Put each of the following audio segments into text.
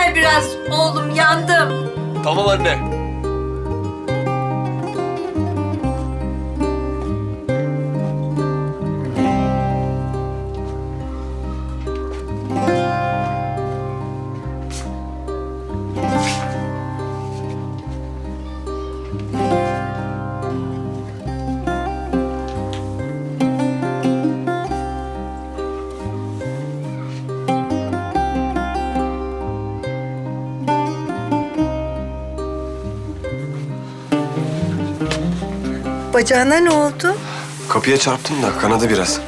ver biraz oğlum yandım. Tamam anne. Bacağına ne oldu? Kapıya çarptım da kanadı biraz.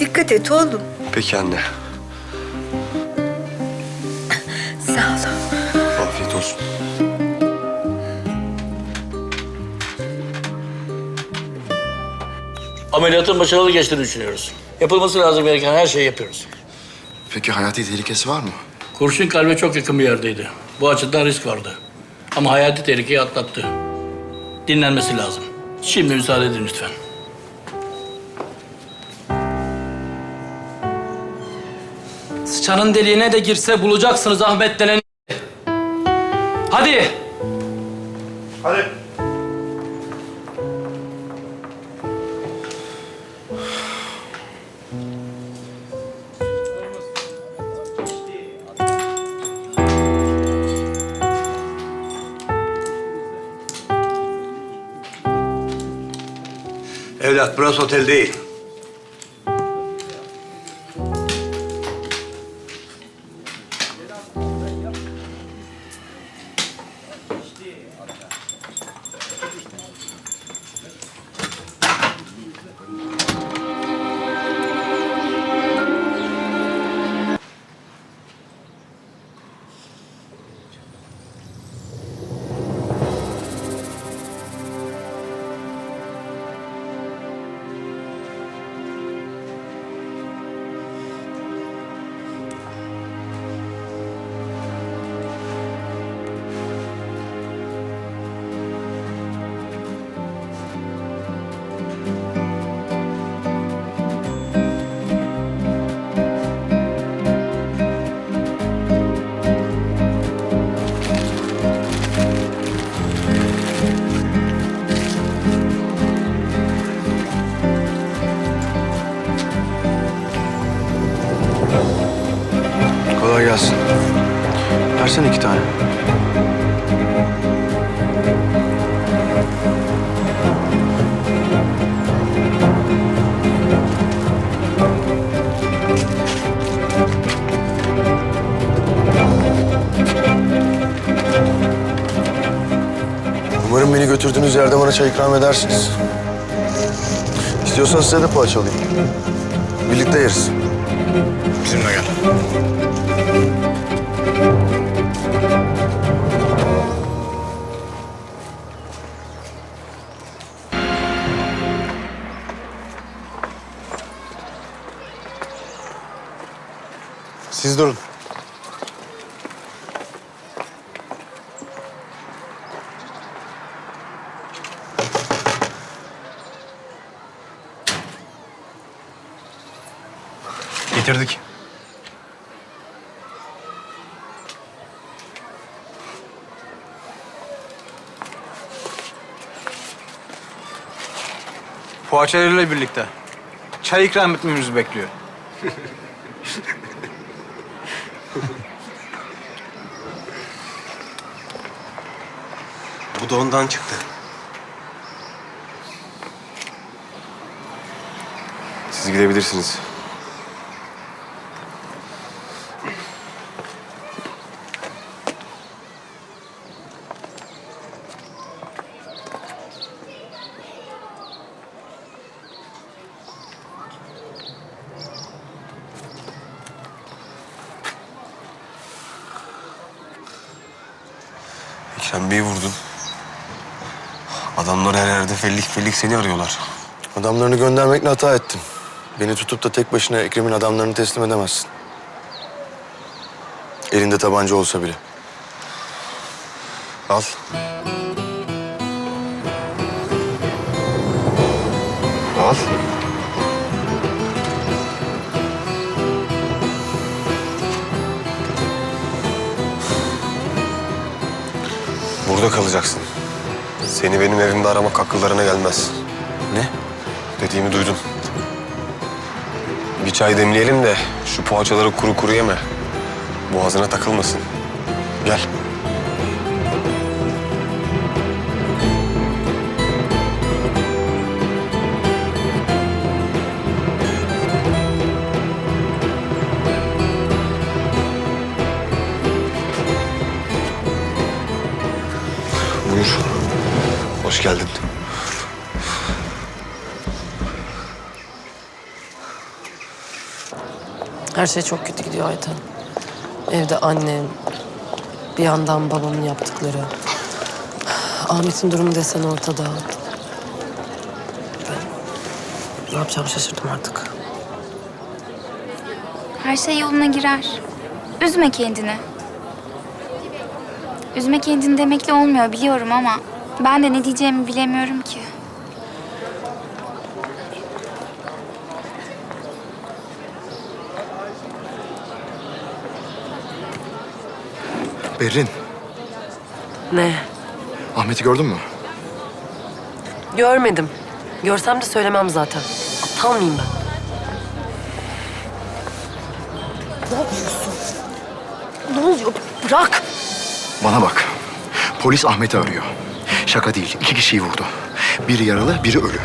Dikkat et oğlum. Peki anne. Sağ ol. Afiyet olsun. Ameliyatın başarılı geçtiğini düşünüyoruz. Yapılması lazım gereken her şeyi yapıyoruz. Peki hayati tehlikesi var mı? Kurşun kalbe çok yakın bir yerdeydi. Bu açıdan risk vardı. Ama hayati tehlikeyi atlattı. Dinlenmesi lazım. Şimdi müsaade edin lütfen. Sıçanın deliğine de girse bulacaksınız Ahmet denen. Hadi. Evlat burası otel değil. Gelsin. Versene iki tane. Umarım beni götürdüğünüz yerde bana çay ikram edersiniz. İstiyorsanız size de poğaça alayım. Birlikte yeriz. Bizimle gel. Siz durun. Getirdik. Poğaçalarıyla birlikte. Çay ikram etmemizi bekliyor. Bu da ondan çıktı. Siz gidebilirsiniz. Ekrem Bey'i vurdun. Adamlar her yerde fellik fellik seni arıyorlar. Adamlarını göndermekle hata ettim. Beni tutup da tek başına Ekrem'in adamlarını teslim edemezsin. Elinde tabanca olsa bile. Al. Al. Burada kalacaksın. Seni benim evimde aramak akıllarına gelmez. Ne? Dediğimi duydun. Bir çay demleyelim de şu poğaçaları kuru kuru yeme. Boğazına takılmasın. Gel. Hoş geldin. Her şey çok kötü gidiyor Ayten. Evde annem, bir yandan babamın yaptıkları. Ahmet'in durumu desen ortada. Ben ne yapacağımı şaşırdım artık. Her şey yoluna girer. Üzme kendini. Üzme kendini demekle olmuyor biliyorum ama ben de ne diyeceğimi bilemiyorum ki. Berrin, Ne? Ahmet'i gördün mü? Görmedim. Görsem de söylemem zaten. Aptal mıyım ben? Ne yapıyorsun? Ne oluyor? Bırak! Bana bak. Polis Ahmet'i arıyor. Şaka değil, iki kişiyi vurdu. Biri yaralı, biri ölü.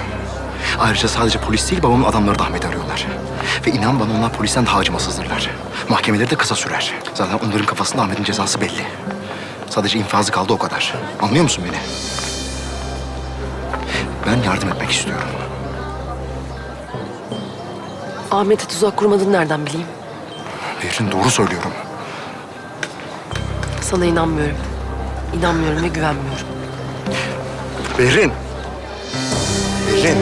Ayrıca sadece polis değil, babamın adamları da Ahmet'i arıyorlar. Ve inan bana onlar polisten daha acımasızdırlar. Mahkemeleri de kısa sürer. Zaten onların kafasında Ahmet'in cezası belli. Sadece infazı kaldı o kadar. Anlıyor musun beni? Ben yardım etmek istiyorum. Ahmet'e tuzak kurmadığını nereden bileyim? Berrin doğru söylüyorum. Sana inanmıyorum. İnanmıyorum ve güvenmiyorum. Berrin! Berrin!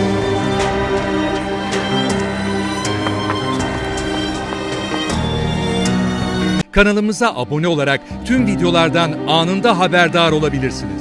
Kanalımıza abone olarak tüm videolardan anında haberdar olabilirsiniz.